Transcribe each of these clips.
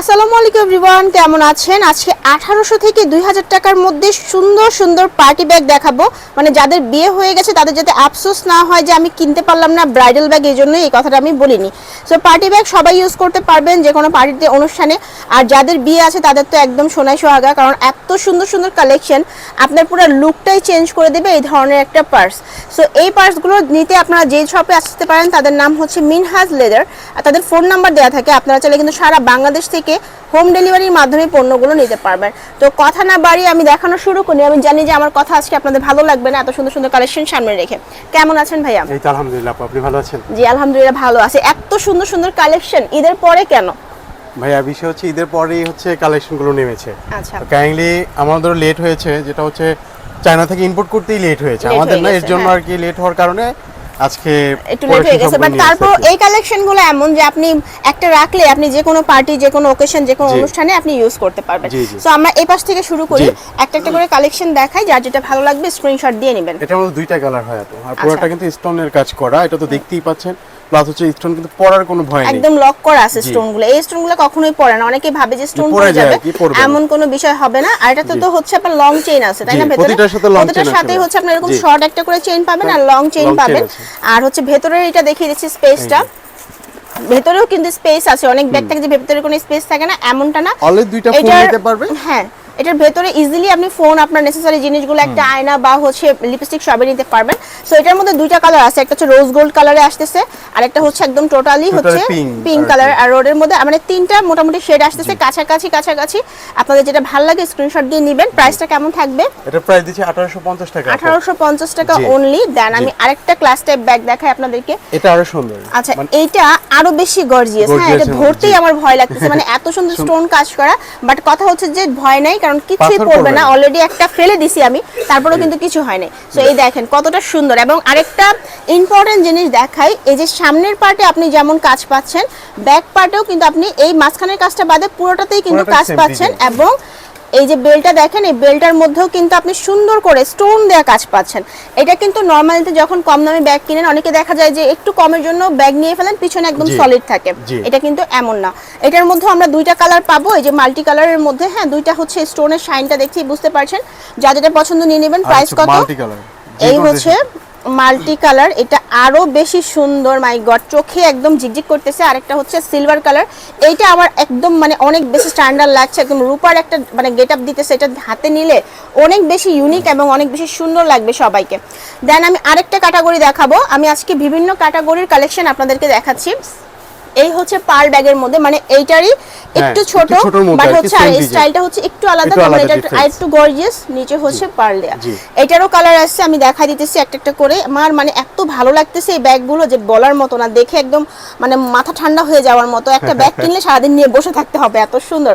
আসসালামু আলাইকুম এভরিওয়ান, কেমন আছেন? আজকে আঠারোশো থেকে দুই হাজার টাকার মধ্যে সুন্দর সুন্দর পার্টি ব্যাগ দেখাবো। মানে যাদের বিয়ে হয়ে গেছে, তাদের যাতে আফসোস না হয় যে আমি কিনতে পারলাম না ব্রাইডাল ব্যাগ, এই জন্যই এই কথাটা আমি বলিনি। সো পার্টি ব্যাগ সবাই ইউজ করতে পারবেন যে কোনো পার্টিতে, অনুষ্ঠানে। আর যাদের বিয়ে আছে, তাদের তো একদম সোনাই সোহাগা, কারণ এত সুন্দর সুন্দর কালেকশন আপনার পুরো লুকটাই চেঞ্জ করে দেবে এই ধরনের একটা পার্স সো এই পার্সগুলো নিতে আপনারা যে শপে আসতে পারেন, তাদের নাম হচ্ছে মিনহাজ লেদার। আর তাদের ফোন নাম্বার দেওয়া থাকে, আপনারা চাইলে কিন্তু সারা বাংলাদেশ থেকে হোম ডেলিভারির মাধ্যমে পণ্যগুলো নিতে পারবেন। তো কথা না বাড়িয়ে আমি দেখানো শুরু করি। আমি জানি যে আমার কথা আজকে আপনাদের ভালো লাগবে না এত সুন্দর সুন্দর কালেকশন সামনে রেখে। কেমন আছেন ভাইয়া? এই তো আলহামদুলিল্লাহ আপনি ভালো আছেন? জি আলহামদুলিল্লাহ ভালো আছে। এত সুন্দর সুন্দর কালেকশন ঈদের পরে কেন? ভাইয়া বিষয় হচ্ছে ঈদের পরেই হচ্ছে কালেকশনগুলো নেমেছে। আচ্ছা। কাইন্ডলি আমাদের লেট হয়েছে যেটা হচ্ছে চায়না থেকে ইম্পোর্ট করতেই লেট হয়েছে। আমাদের না এর জন্য হ্যাঁ। আর কি লেট হওয়ার কারণে আজকে একটু লেট হয়ে গেছে বাট তারপর এই কালেকশনগুলো এমন যে আপনি একটা রাখলে আপনি যে কোনো পার্টি যে কোনো ওকেশন যে কোনো অনুষ্ঠানে আপনি ইউজ করতে পারবেন। সো আমরা এই পাশ থেকে শুরু করি একটা একটা করে কালেকশন দেখাই যার যেটা ভালো লাগবে স্ক্রিনশট দিয়ে নেবেন। এটা মধ্যে দুইটা কালার হয় আপু আর আচ্ছা। পুরোটা কিন্তু স্টোনের কাজ করা এটা তো দেখতেই পাচ্ছেন। প্লাস হচ্ছে স্টোন কিন্তু পরার কোনো ভয় নেই। একদম লক করা আছে। স্টোনগুলো এই স্টোনগুলো কখনোই পড়ে না। অনেকেই ভাবে যে স্টোন পড়ে যাবে। এমন কোনো বিষয় হবে না। আর এটাতে তো হচ্ছে আপনার লং চেইন আছে তাই না? ভেতরে? প্রতিটার সাথে প্রতিটার chain সাথে হচ্ছে আপনার এরকম শর্ট একটা করে চেইন পাবেন আর লং চেইন পাবেন। আর হচ্ছে ভেতরের এটা দেখিয়ে দিচ্ছি স্পেসটা ভেতরেও কিন্তু স্পেস আছে। অনেক ব্যাগ থাকে যে ভেতরে কোনো স্পেস থাকে না এমনটা না। অলরেডি দুইটা ফোন এটার- নিতে পারবে? হ্যাঁ এটার ভেতরে ইজিলি আপনি ফোন আপনার নেসেসারি জিনিসগুলো একটা আয়না বা হচ্ছে লিপস্টিক সবই নিতে পারবেন। সো এটার মধ্যে দুইটা কালার আছে। একটা হচ্ছে রোজ গোল্ড কালারে আসতেছে আর একটা হচ্ছে একদম টোটালি হচ্ছে পিঙ্ক কালার আর রোডের মধ্যে মানে তিনটা মোটামুটি শেড আসতেছে কাছাকাছি কাছাকাছি। আপনাদের যেটা ভালো লাগে স্ক্রিনশট দিয়ে নেবেন। প্রাইসটা কেমন থাকবে? এটা প্রাইস দিচ্ছে 1850 টাকা আপু। আঠারোশো পঞ্চাশ টাকা অনলি দেন আমি আরেকটা ক্লাস টাইপ ব্যাগ দেখাই আপনাদেরকে। এটা আরও সুন্দর। আচ্ছা মানে এইটা আরও বেশি গর্জিয়াস হ্যাঁ এটা ধরতেই আমার ভয় লাগতেছে। মানে এত সুন্দর স্টোন কাজ করা বাট কথা হচ্ছে যে ভয় নাই কারণ কিছুই পড়বে না। অলরেডি একটা ফেলে দিছি আমি তারপরেও কিন্তু কিছু হয় নাই। সো এই দেখেন কতটা সুন্দর। এবং আরেকটা ইম্পর্টেন্ট জিনিস দেখাই এই যে সামনের পার্টে আপনি যেমন কাজ পাচ্ছেন ব্যাক পার্টেও কিন্তু আপনি এই মাঝখানের কাজটা বাদে পুরোটাতেই কিন্তু কাজ পাচ্ছেন এবং এই যে বেলটা দেখেন এই বেলটার মধ্যেও কিন্তু আপনি সুন্দর করে স্টোন দেওয়া কাজ পাচ্ছেন। এটা কিন্তু নর্মালিতে যখন কম দামে ব্যাগ কিনেন অনেকে দেখা যায় যে একটু কমের জন্য ব্যাগ নিয়ে ফেলেন পিছনে একদম সলিড থাকে। এটা কিন্তু এমন না। এটার মধ্যে আমরা দুইটা কালার পাবো এই যে মাল্টি কালারের মধ্যে হ্যাঁ দুইটা হচ্ছে স্টোনের শাইনটা দেখছি বুঝতে পারছেন। যা যেটা পছন্দ নিয়ে নেবেন প্রাইস কত? এই হচ্ছে মাল্টি কালার এটা আরও বেশি সুন্দর মাই গড চোখে একদম ঝিকঝিক করতেছে। আরেকটা হচ্ছে সিলভার কালার এইটা আমার একদম মানে অনেক বেশি স্ট্যান্ডার্ড লাগছে। একদম রূপার একটা মানে গেট আপ দিতেছে এটা হাতে নিলে। অনেক বেশি ইউনিক এবং অনেক বেশি সুন্দর লাগবে সবাইকে। দেন আমি আরেকটা ক্যাটাগরি দেখাবো। আমি আজকে বিভিন্ন ক্যাটাগরির কালেকশন আপনাদেরকে দেখাচ্ছি। এই হচ্ছে পার ব্যাগের মধ্যে মানে এইটারই একটু একটু ছোট বাট হচ্ছে আর স্টাইলটা হচ্ছে একটু আলাদা কারণ এটা difference। একটু গর্জিয়াস নিচে হচ্ছে পার দেয়া। এটারও কালার আসছে আমি দেখা দিতেছি একটা একটা করে। আমার মানে এত ভালো লাগতেছে এই ব্যাগগুলো যে বলার মতো না দেখে একদম মানে মাথা ঠান্ডা হয়ে যাওয়ার মতো। একটা ব্যাগ কিনলে সারাদিন নিয়ে বসে থাকতে হবে এত সুন্দর।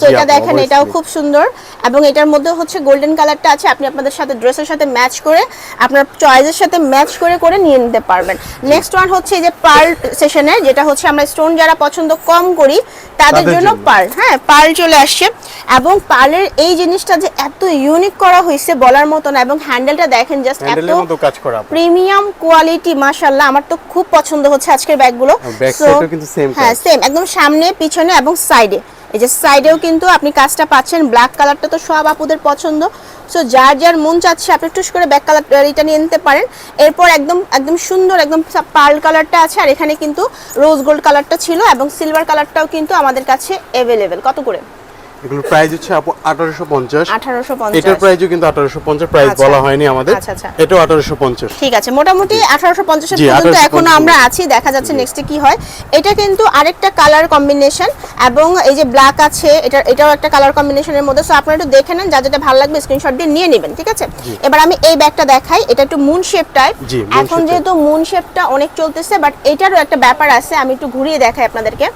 তো এটা দেখেন এটাও খুব সুন্দর। এবং এটার মধ্যে হচ্ছে গোল্ডেন কালারটা আছে আপনি আপনাদের সাথে ড্রেসের সাথে ম্যাচ করে আপনার চয়েসের সাথে ম্যাচ করে করে নিয়ে নিতে পারবেন। নেক্সট ওয়ান হচ্ছে এই যে পার্ল সেশনের যেটা হচ্ছে আমরা স্টোন যারা পছন্দ কম করি তাদের জন্য। পার্ল হ্যাঁ পার্ল চলে আসছে। এবং পার্লের এই জিনিসটা যে এত ইউনিক করা হয়েছে বলার মতো না এবং হ্যান্ডেলটা দেখেন জাস্ট এত কাজ করা প্রিমিয়াম কোয়ালিটি মাশাআল্লাহ আমার তো খুব পছন্দ হচ্ছে আজকের ব্যাগগুলো হ্যাঁ সেম একদম সামনে পিছনে এবং সাইডে এই যে সাইডেও কিন্তু আপনি কাজটা পাচ্ছেন ব্ল্যাক কালারটা তো সব আপুদের পছন্দ। সো যার যার মন চাচ্ছে, আপনি টুস করে ব্যাক কালার এটা নিয়ে নিতে পারেন। এরপর একদম একদম সুন্দর, একদম পার্ল কালারটা আছে, আর এখানে কিন্তু রোজ গোল্ড কালারটা ছিল এবং সিলভার কালারটাও কিন্তু আমাদের কাছে অ্যাভেলেবেল কত করে? এগুলোর প্রাইস হচ্ছে আপু 1850 আঠারোশো এটার প্রাইসও কিন্তু 1850 প্রাইস আচ্ছা। বলা হয়নি আমাদের। আচ্ছা, আচ্ছা। এটাও 1850 ঠিক আছে মোটামুটি আঠারোশো পঞ্চাশের জি, পর্যন্ত এখনও আমরা আছি দেখা যাচ্ছে নেক্সটে কি হয়। এটা কিন্তু আরেকটা কালার কম্বিনেশন এবং এই যে ব্ল্যাক আছে এটা এটাও একটা কালার কম্বিনেশনের মধ্যে। সো আপনারা একটু দেখে নেন যা যেটা ভালো লাগবে স্ক্রিনশট দিয়ে নিয়ে নেবেন ঠিক আছে? এবার আমি এই ব্যাগটা দেখাই এটা একটু মুন শেপ টাইপ এখন যেহেতু মুন শেপটা অনেক চলতেছে বাট এটারও একটা ব্যাপার আছে আমি একটু ঘুরিয়ে দেখাই আপনাদেরকে।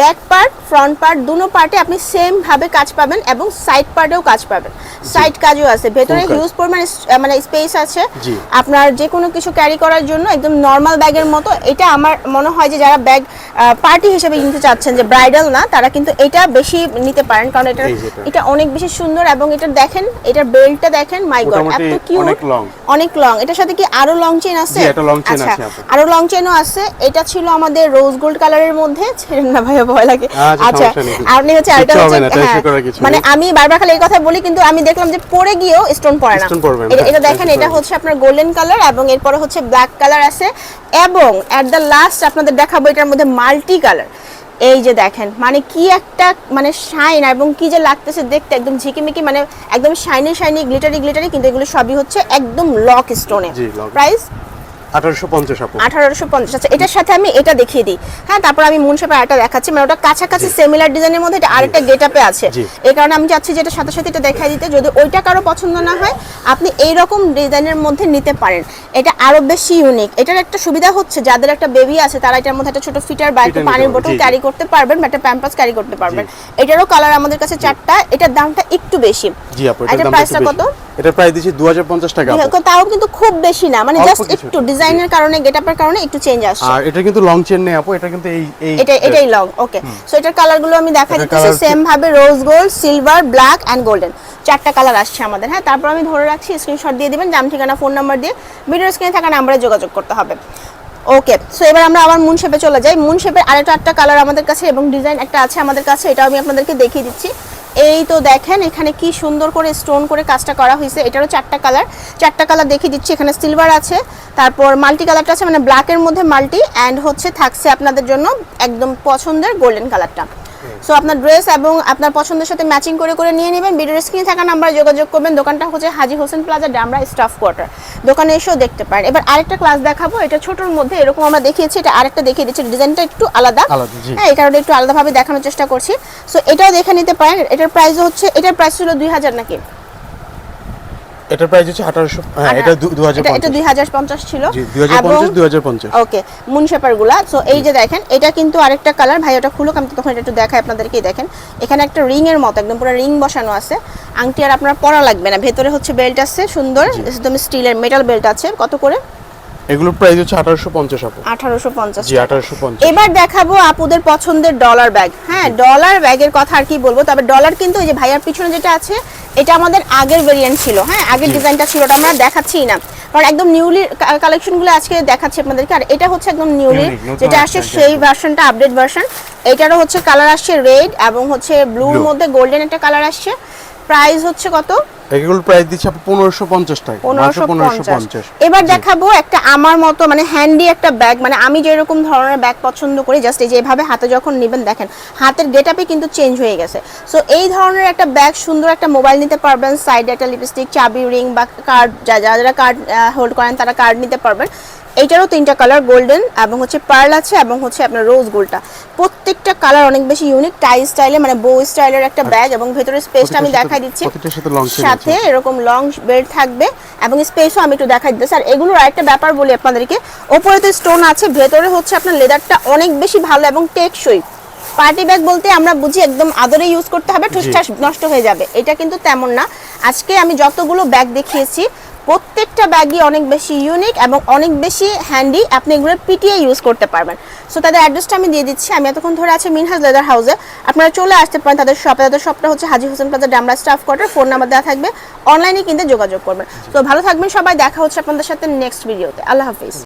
ব্যাক পার্ট ফ্রন্ট পার্ট দুনো পার্টে আপনি সেম ভাবে কাজ পাবেন এবং সাইড পার্টেও কাজ পাবেন। সাইড কাজও আছে। ভেতরে হিউজ পরিমাণে মানে স্পেস আছে। আপনার যে কোনো কিছু ক্যারি করার জন্য একদম নর্মাল ব্যাগের মতো। এটা আমার মনে হয় যে যারা ব্যাগ পার্টি হিসেবে নিতে চাচ্ছেন যে ব্রাইডাল না তারা কিন্তু এটা বেশি নিতে পারেন। কারণ এটা এটা। অনেক বেশি সুন্দর এবং এটা দেখেন এটার বেল্টটা দেখেন মাই গড এত কিউট অনেক লং এটার সাথে কি আরও লং চেন আছে? আচ্ছা, আছে আরও লং চেনও আছে। এটা ছিল আমাদের রোজ গোল্ড কালারের মধ্যে। ছেড়েন না ভাইয়া ভয় লাগে। আচ্ছা, আচ্ছা। আপনি হচ্ছে আরেকটা হচ্ছে হ্যাঁ, মানে আমি বারবার খালি এই কথা বলি কিন্তু আমি দেখলাম যে পরে গিয়েও স্টোন পড়ে না। এটা- দেখেন এটা হচ্ছে আপনার গোল্ডেন কালার এবং এরপরে হচ্ছে ব্ল্যাক কালার আছে। এবং এট দ্য লাস্ট আপনাদের দেখাবো এটার মধ্যে মাল্টি কালার এই যে দেখেন মানে কি একটা মানে শাইন এবং কি যে লাগতেছে দেখতে একদম ঝিকিমিকি মানে একদম শাইনি শাইনি গ্লিটারি গ্লিটারি কিন্তু এগুলো সবই হচ্ছে একদম লক স্টোনে। প্রাইস আপু। আচ্ছা এটার সাথে আমি এটা দেখিয়ে দিই। হ্যাঁ তারপর আমি আরেকটা দেখাচ্ছি। মানে ওটা কাছাকাছি সিমিলার ডিজাইনের মধ্যে এটা আরেকটা আছে। এই কারণে আমি চাচ্ছি সাথে সাথে এটা দেখাই দিতে। যদি ওইটা কারও পছন্দ না হয় আপনি এই রকম ডিজাইনের মধ্যে নিতে পারেন। এটা আরও বেশি ইউনিক এটার একটা সুবিধা হচ্ছে যাদের একটা বেবি আছে তারা এটার মধ্যে একটা ছোট ফিটার বা একটা পানির বোতল। ক্যারি করতে পারবেন বা একটা প্যাম্পাস ক্যারি করতে পারবেন। এটারও কালার আমাদের কাছে চারটা। এটার দামটা একটু বেশি। জি আপু এটার এটার প্রাইসটা কত? এটা প্রাইস দিচ্ছি টাকা। তাও কিন্তু খুব বেশি না। মানে জাস্ট একটু ডিজাইনের কারণে গেটআপের কারণে একটু চেঞ্জ আসছে। আর এটা কিন্তু লং চেন নেই আপু এটা কিন্তু এই এই এটা এটাই লং ওকে সো এটার কালারগুলো আমি দেখা দিতেছি সেম ভাবে rose gold silver black and golden চারটা কালার আসছে আমাদের হ্যাঁ? তারপর আমি ধরে রাখছি স্ক্রিনশট দিয়ে দিবেন নাম ঠিকানা ফোন নাম্বার দিয়ে ভিডিও স্ক্রিনে থাকা নাম্বারে যোগাযোগ করতে হবে। ওকে সো এবার আমরা আবার মুন শেপে চলে যাই। মুন শেপের আরেকটা আটটা কালার আমাদের কাছে এবং ডিজাইন একটা আছে আমাদের কাছে এটাও আমি আপনাদেরকে দেখিয়ে দিচ্ছি। এই তো দেখেন এখানে কি সুন্দর করে স্টোন করে কাজটা করা হয়েছে। এটারও চারটা কালার চারটা কালার দেখিয়ে দিচ্ছি, এখানে সিলভার আছে, তারপর মাল্টি কালারটা আছে মানে ব্ল্যাকের মধ্যে মাল্টি অ্যান্ড হচ্ছে থাকছে আপনাদের জন্য একদম পছন্দের গোল্ডেন কালারটা সো আপনার ড্রেস এবং আপনার পছন্দের সাথে ম্যাচিং করে করে নিয়ে নেবেন। ভিডিওর স্ক্রিনে থাকা নাম্বারে যোগাযোগ করবেন। দোকানটা হচ্ছে Haji Hossain plaza Damra staff quarter দোকানে এসেও দেখতে পারেন। এবার আরেকটা ক্লাস দেখাবো। এটা ছোটোর মধ্যে এরকম আমরা দেখিয়েছি। এটা আরেকটা দেখিয়ে দিচ্ছি। ডিজাইনটা একটু আলাদা। আলাদা, হ্যাঁ এই কারণে একটু আলাদাভাবে দেখানোর চেষ্টা করছি। সো এটাও দেখে নিতে পারেন। এটার প্রাইস হচ্ছে এটার প্রাইস ছিল দুই হাজার নাকি? এটার প্রাইস হচ্ছে আঠারোশো হ্যাঁ এটা 2050 এটা- এটা দুই হাজার পঞ্চাশ ছিল। জি দুই হাজার এবং পঞ্চাশ দুই হাজার পঞ্চাশ। ওকে মুন শেপারগুলা। সো এই যে দেখেন এটা কিন্তু আরেকটা কালার ভাই ওটা খুলুক আমি তো তখন এটা একটু দেখাই আপনাদেরকে দেখেন। এখানে একটা রিং এর মত একদম পুরো রিং বসানো আছে। আংটি আর আপনার পরা লাগবে না। ভেতরে হচ্ছে বেল্ট আছে সুন্দর। একদম স্টিলের মেটাল বেল্ট আছে। কত করে? এগুলোর প্রাইস হচ্ছে আঠারোশো পঞ্চাশ আপু। আঠারোশো পঞ্চাশ জি আঠারোশো পঞ্চাশ। এবার দেখাবো আপুদের পছন্দের ডলার ব্যাগ হ্যাঁ ডলার ব্যাগের কথা আর কি বলব তবে ডলার কিন্তু ওই যে ভাইয়ার পিছনে যেটা আছে এটা আমাদের আগের ভেরিয়েন্ট ছিল। হ্যাঁ আগের ডিজাইনটা ছিল ওটা আমরা দেখাচ্ছি না। কারণ একদম নিউলি কালেকশনগুলো আজকে দেখাচ্ছি আপনাদেরকে। আর এটা হচ্ছে একদম নিউলি যেটা আসছে সেই ভার্সনটা আপডেট ভার্সন এটারও হচ্ছে কালার আসছে রেড এবং হচ্ছে ব্লুর মধ্যে গোল্ডেন একটা কালার আসছে। প্রাইস হচ্ছে কত? প্রাইস দিচ্ছে আপু পনেরোশো পঞ্চাশ টাকা পনেরোশো পনেরোশো পঞ্চাশ। পঞ্চাশ। এবার দেখাবো একটা আমার মতো মানে হ্যান্ডি একটা ব্যাগ মানে আমি যেরকম ধরনের ব্যাগ পছন্দ করি জাস্ট এই যে এভাবে হাতে যখন নেবেন দেখেন হাতের গেটআপে কিন্তু চেঞ্জ হয়ে গেছে। সো এই ধরনের একটা ব্যাগ সুন্দর একটা মোবাইল নিতে পারবেন সাইডে একটা লিপস্টিক চাবি রিং বা কার্ড যা যারা কার্ড হোল্ড করেন তারা কার্ড নিতে পারবেন। এইটারও তিনটা কালার গোল্ডেন এবং হচ্ছে পার্ল আছে এবং হচ্ছে আপনার রোজ গোল্ডটা প্রত্যেকটা কালার অনেক বেশি ইউনিক টাই স্টাইলে মানে বো স্টাইলের একটা ব্যাগ এবং ভেতরের স্পেসটা আমি দেখাই দিচ্ছি। সাথে। এরকম লং বেল্ট থাকবে এবং স্পেসও আমি একটু দেখাই দিতে। স্যার এগুলোর আরেকটা ব্যাপার বলি আপনাদেরকে। ওপরে তো স্টোন আছে ভেতরে হচ্ছে আপনার লেদারটা অনেক বেশি ভালো এবং টেকসই। পার্টি ব্যাগ বলতে আমরা বুঝি একদম আদরে ইউজ করতে হবে ঠুসঠাস নষ্ট হয়ে যাবে। এটা কিন্তু তেমন না। আজকে আমি যতগুলো ব্যাগ দেখিয়েছি প্রত্যেকটা ব্যাগই অনেক বেশি ইউনিক এবং অনেক বেশি হ্যান্ডি আপনি এগুলো পিটিয়ে ইউজ করতে পারবেন। সো তাদের অ্যাড্রেসটা আমি দিয়ে দিচ্ছি। আমি এতক্ষণ ধরে আছি মিনহাজ লেদার হাউসে আপনারা চলে আসতে পারেন তাদের শপে তাদের শপটা হচ্ছে Haji Hossain plaza Damra staff quarter phone number দেওয়া থাকবে। অনলাইনে কিনতে যোগাযোগ করবেন। তো ভালো থাকবেন সবাই। দেখা হচ্ছে আপনাদের সাথে নেক্সট ভিডিওতে আল্লাহ হাফিজ।